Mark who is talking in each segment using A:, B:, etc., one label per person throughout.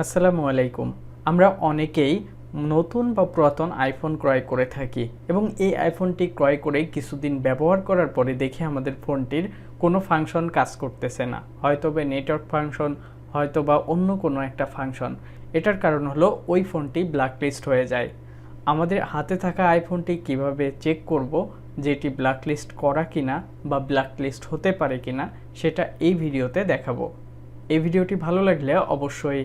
A: আসসালামু আলাইকুম। আমরা অনেকেই নতুন বা পুরাতন আইফোন ক্রয় করে থাকি এবং এই আইফোনটি ক্রয় করে কিছুদিন ব্যবহার করার পরে দেখি আমাদের ফোনটির কোনো ফাংশন কাজ করতেছে না। হয়তো বা নেটওয়ার্ক ফাংশন হয়তো বা অন্য কোনো একটা ফাংশন। এটার কারণ হলো ওই ফোনটি ব্ল্যাকলিস্ট হয়ে যায়। আমাদের হাতে থাকা আইফোনটি কীভাবে চেক করব যেটি ব্ল্যাকলিস্ট করা কিনা বা ব্ল্যাকলিস্ট হতে পারে কিনা, সেটা এই ভিডিওতে দেখাবো। এই ভিডিওটি ভালো লাগলে অবশ্যই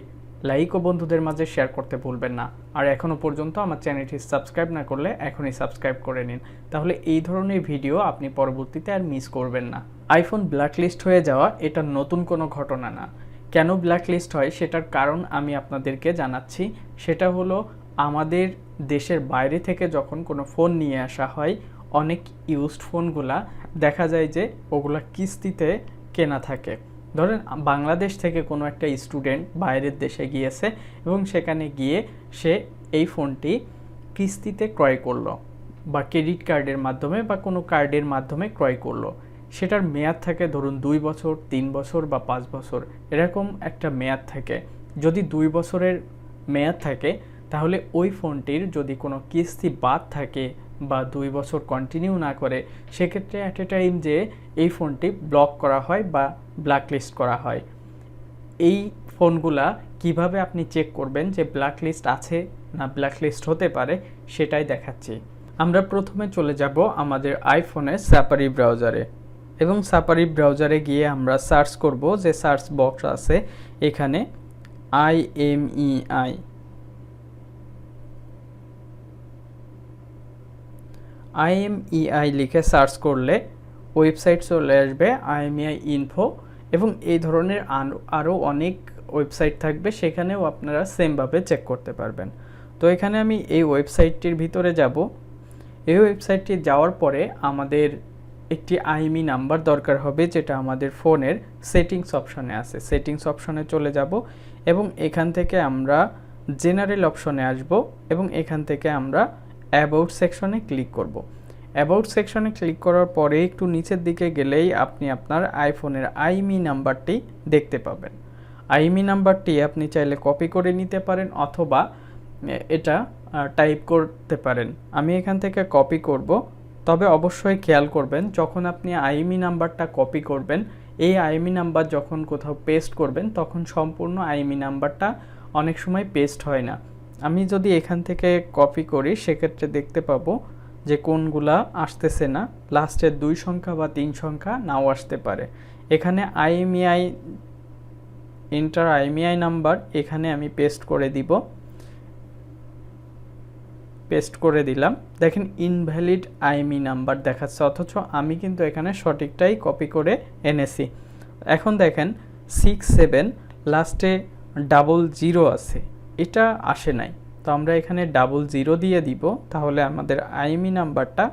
A: লাইক ও বন্ধুদের মাঝে শেয়ার করতে ভুলবেন না। আর এখনও পর্যন্ত আমার চ্যানেলটি সাবস্ক্রাইব না করলে এখনই সাবস্ক্রাইব করে নিন। তাহলে এই ধরনের ভিডিও আপনি পরবর্তীতে আর মিস করবেন না। আইফোন ব্ল্যাকলিস্ট হয়ে যাওয়া এটা নতুন কোনো ঘটনা না। কেন ব্ল্যাকলিস্ট হয় সেটার কারণ আমি আপনাদেরকে জানাচ্ছি। সেটা হলো আমাদের দেশের বাইরে থেকে যখন কোনো ফোন নিয়ে আসা হয়, অনেক ইউজড ফোনগুলা দেখা যায় যে ওগুলা কিস্তিতে কেনা থাকে। ধরেন, বাংলাদেশ থেকে কোনো একটা স্টুডেন্ট বাইরের দেশে গিয়েছে এবং সেখানে গিয়ে সে এই ফোনটি কিস্তিতে ক্রয় করল বা ক্রেডিট কার্ডের মাধ্যমে বা কোনো কার্ডের মাধ্যমে ক্রয় করল। সেটার মেয়াদ থাকে ধরুন দুই বছর, তিন বছর বা পাঁচ বছর। এরকম একটা মেয়াদ থাকে। যদি দুই বছরের মেয়াদ থাকে, তাহলে ওই ফোনটির যদি কোনো কিস্তি বাদ থাকে বা দুই বছর কন্টিনিউ না করে, সেক্ষেত্রে অ্যাট এ টাইম যে এই ফোনটি ব্লক করা হয় বা ব্ল্যাকলিস্ট করা হয়। এই ফোনগুলা কীভাবে আপনি চেক করবেন যে ব্ল্যাকলিস্ট আছে না ব্ল্যাকলিস্ট হতে পারে, সেটাই দেখাচ্ছি। আমরা প্রথমে চলে যাব আমাদের আইফোনের সাপারি ব্রাউজারে এবং সাপারি ব্রাউজারে গিয়ে আমরা সার্চ করব যে সার্চ বক্স আছে, এখানে I M E I IMEI লিখে সার্চ করলে ওয়েবসাইট চলে আসবে, আইএমইআই ইনফো এবং এই ধরনের আরও অনেক ওয়েবসাইট থাকবে, সেখানেও আপনারা সেমভাবে চেক করতে পারবেন। তো এখানে আমি এই ওয়েবসাইটটির ভিতরে যাব। এই ওয়েবসাইটটি যাওয়ার পরে আমাদের একটি আইএমই নাম্বার দরকার হবে, যেটা আমাদের ফোনের সেটিংস অপশনে আছে। সেটিংস অপশনে চলে যাব, এবং এখান থেকে আমরা জেনারেল অপশনে আসব, এবং এখান থেকে আমরা অ্যাবাউট সেকশনে ক্লিক করব। অ্যাবাউট সেকশনে ক্লিক করার পরে একটু নিচের দিকে গেলেই আপনি আপনার আইফোনের আইমি নাম্বারটি দেখতে পাবেন। আইমি নাম্বারটি আপনি চাইলে কপি করে নিতে পারেন অথবা এটা টাইপ করতে পারেন। আমি এখান থেকে কপি করব। তবে অবশ্যই খেয়াল করবেন, যখন আপনি আইমি নাম্বারটা কপি করবেন, এই আইমি নাম্বার যখন কোথাও পেস্ট করবেন, তখন সম্পূর্ণ আইমি নাম্বারটা অনেক সময় পেস্ট হয় না। আমি যদি এখান থেকে কপি করি, সেক্ষেত্রে দেখতে পাবো যে কোনগুলা আসতেছে না। লাস্টের দুই সংখ্যা বা তিন সংখ্যা নাও আসতে পারে। এখানে আইএমইআই ইন্টার আইএমইআই নাম্বার এখানে আমি পেস্ট করে দিব। পেস্ট করে দিলাম। দেখেন ইনভ্যালিড আইএমই নাম্বার দেখাচ্ছে, অথচ আমি কিন্তু এখানে সঠিকটাই কপি করে এনেছি। এখন দেখেন সিক্স সেভেন লাস্টে ডাবল জিরো আছে। এটা আসে নাই। তো আমরা এখানে ডাবল জিরো দিয়ে দিব, তাহলে আমাদের আইএমই নাম্বারটা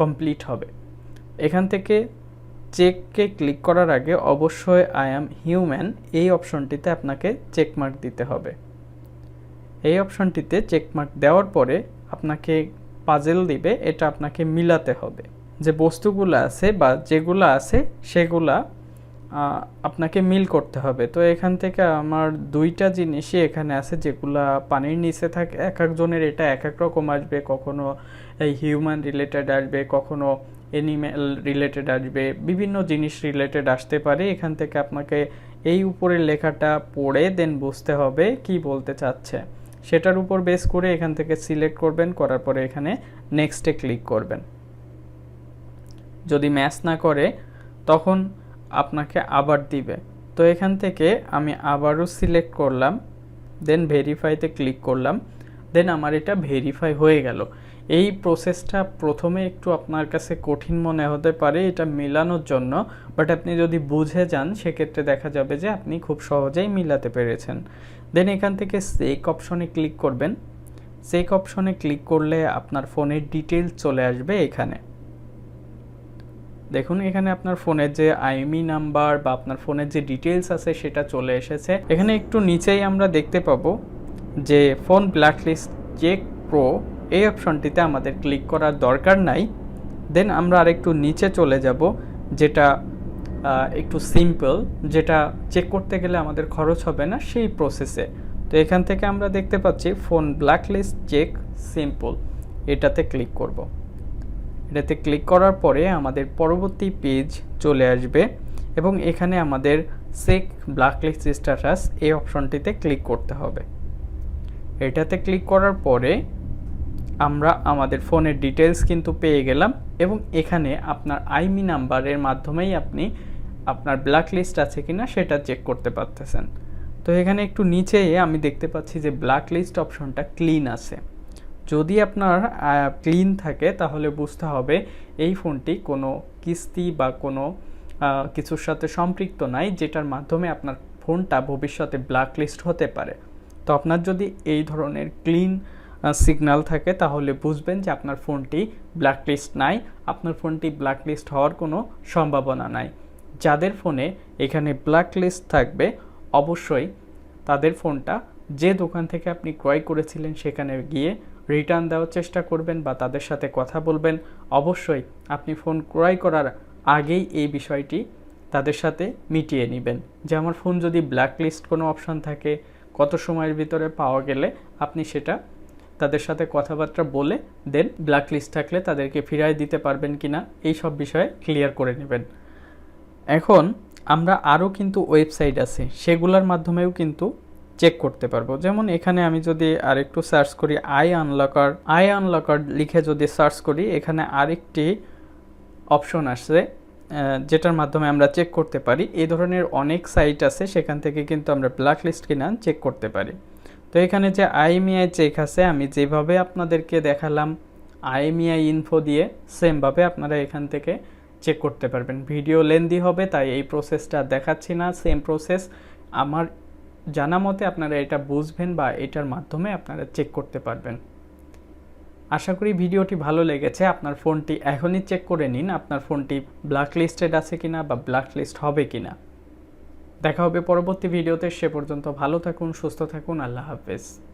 A: কমপ্লিট হবে। এখান থেকে চেককে ক্লিক করার আগে অবশ্যই আই অ্যাম হিউম্যান এই অপশনটিতে আপনাকে চেকমার্ক দিতে হবে। এই অপশনটিতে চেকমার্ক দেওয়ার পরে আপনাকে পাজেল দিবে, এটা আপনাকে মিলাতে হবে। যে বস্তুগুলো আছে বা যেগুলো আছে সেগুলা আপনাকে মিল করতে হবে। তো এখান থেকে আমার দুইটা জিনিসই এখানে আছে, যেগুলা পানির নিচে থাকে, এক একজনের এটা এক এক রকম আসবে, কখনো এই হিউম্যান রিলেটেড আসবে, কখনো এনিম্যাল রিলেটেড আসবে, বিভিন্ন জিনিস রিলেটেড আসতে পারে। এখান থেকে আপনাকে এই উপরের লেখাটা পড়ে দেন বুঝতে হবে কি বলতে চাচ্ছে। সেটার উপর বেস করে এখান থেকে সিলেক্ট করবেন, করার পরে এখানে নেক্সটে ক্লিক করবেন। যদি ম্যাচ না করে, তখন আপনাকে আবার দিবে। তো এখান থেকে আমি আবারও সিলেক্ট করলাম দেন ভেরিফাইতে ক্লিক করলাম দেন আমার এটা ভেরিফাই হয়ে গেল। এই প্রসেসটা প্রথমে একটু আপনার কাছে কঠিন মনে হতে পারে, এটা মেলানোর জন্য বাট আপনি যদি বুঝে যান, সেক্ষেত্রে দেখা যাবে যে আপনি খুব সহজেই মিলাতে পেরেছেন। দেন এখান থেকে সেক অপশনে ক্লিক করবেন। সেক অপশনে ক্লিক করলে আপনার ফোনের ডিটেলস চলে আসবে এখানে। দেখুন, এখানে আপনার ফোনের যে আইএমই নাম্বার বা আপনার ফোনের যে ডিটেলস আছে সেটা চলে এসেছে। এখানে একটু নিচেই আমরা দেখতে পাবো যে ফোন ব্ল্যাকলিস্ট চেক প্রো এই অপশনটিতে আমাদের ক্লিক করার দরকার নাই। দেন আমরা আরেকটু নিচে চলে যাব, যেটা একটু সিম্পল, যেটা চেক করতে গেলে আমাদের খরচ হবে না সেই প্রসেসে। তো এখান থেকে আমরা দেখতে পাচ্ছি ফোন ব্ল্যাকলিস্ট চেক সিম্পল, এটাতে ক্লিক করব। এটাতে ক্লিক করার পরে আমাদের পরবর্তী পেজ চলে আসবে এবং এখানে আমাদের সেক ব্ল্যাকলিস্ট স্ট্যাটাস এই অপশনটিতে ক্লিক করতে হবে। এটাতে ক্লিক করার পরে আমরা আমাদের ফোনের ডিটেলস কিন্তু পেয়ে গেলাম এবং এখানে আপনার আইমি নাম্বারের মাধ্যমেই আপনি আপনার ব্ল্যাক লিস্ট আছে কিনা সেটা চেক করতে পারতেছেন। তো এখানে একটু নিচে আমি দেখতে পাচ্ছি যে ব্ল্যাক লিস্ট অপশনটা ক্লিন আছে। যদি আপনার ক্লিন থাকে, তাহলে বুঝতে হবে এই ফোনটি কোনো কিস্তি বা কোনো কিছুর সাথে সম্পৃক্ত নাই, যেটার মাধ্যমে আপনার ফোনটা ভবিষ্যতে ব্ল্যাক লিস্ট হতে পারে। তো আপনার যদি এই ধরনের ক্লিন সিগন্যাল থাকে, তাহলে বুঝবেন যে আপনার ফোনটি ব্ল্যাকলিস্ট নাই। আপনার ফোনটি ব্ল্যাকলিস্ট হওয়ার কোনো সম্ভাবনা নাই। যাদের ফোনে এখানে ব্ল্যাকলিস্ট থাকবে, অবশ্যই তাদের ফোনটা যে দোকান থেকে আপনি ক্রয় করেছিলেন, সেখানে গিয়ে রিটার্ন দেওয়ার চেষ্টা করবেন বা তাদের সাথে কথা বলবেন। অবশ্যই আপনি ফোন ক্রয় করার আগেই এই বিষয়টি তাদের সাথে মিটিয়ে নেবেন। যে আমার ফোন যদি ব্ল্যাকলিস্ট কোনো অপশন থাকে, কত সময়ের ভিতরে পাওয়া গেলে আপনি সেটা তাদের সাথে কথাবার্তা বলে দেন ব্ল্যাকলিস্ট থাকলে তাদেরকে ফিরায় দিতে পারবেন কি না এই সব বিষয়ে ক্লিয়ার করে নেবেন। এখন আমরা আরও কিন্তু ওয়েবসাইট আছে, সেগুলোর মাধ্যমেও কিন্তু চেক করতে পারব। যেমন এখানে আমি যদি আরেকটু সার্চ করি আই আনলকার আই আনলকার লিখে যদি সার্চ করি, এখানে আরেকটি অপশন আসছে যেটার মাধ্যমে আমরা চেক করতে পারি। এই ধরনের অনেক সাইট আছে, সেখান থেকে কিন্তু আমরা ব্ল্যাক লিস্ট কিনা চেক করতে পারি। তো এখানে যে আইএমইআই চেক আছে, আমি যেভাবে আপনাদেরকে দেখালাম আইএমইআই ইনফো দিয়ে সেমভাবে আপনারা এখান থেকে চেক করতে পারবেন। ভিডিও লেন্দি হবে, তাই এই প্রসেসটা দেখাচ্ছি না সেম প্রসেস আমার জানা মতে আপনারা এটা বুঝবেন বা এটার মাধ্যমে আপনারা চেক করতে পারবেন। আশা করি ভিডিওটি ভালো লেগেছে। আপনার ফোনটি এখনই চেক করে নিন, আপনার ফোনটি ব্ল্যাকলিস্টেড আছে কিনা বা ব্ল্যাকলিস্ট হবে কিনা। দেখা হবে পরবর্তী ভিডিওতে। সে পর্যন্ত ভালো থাকুন, সুস্থ থাকুন। আল্লাহ হাফেজ।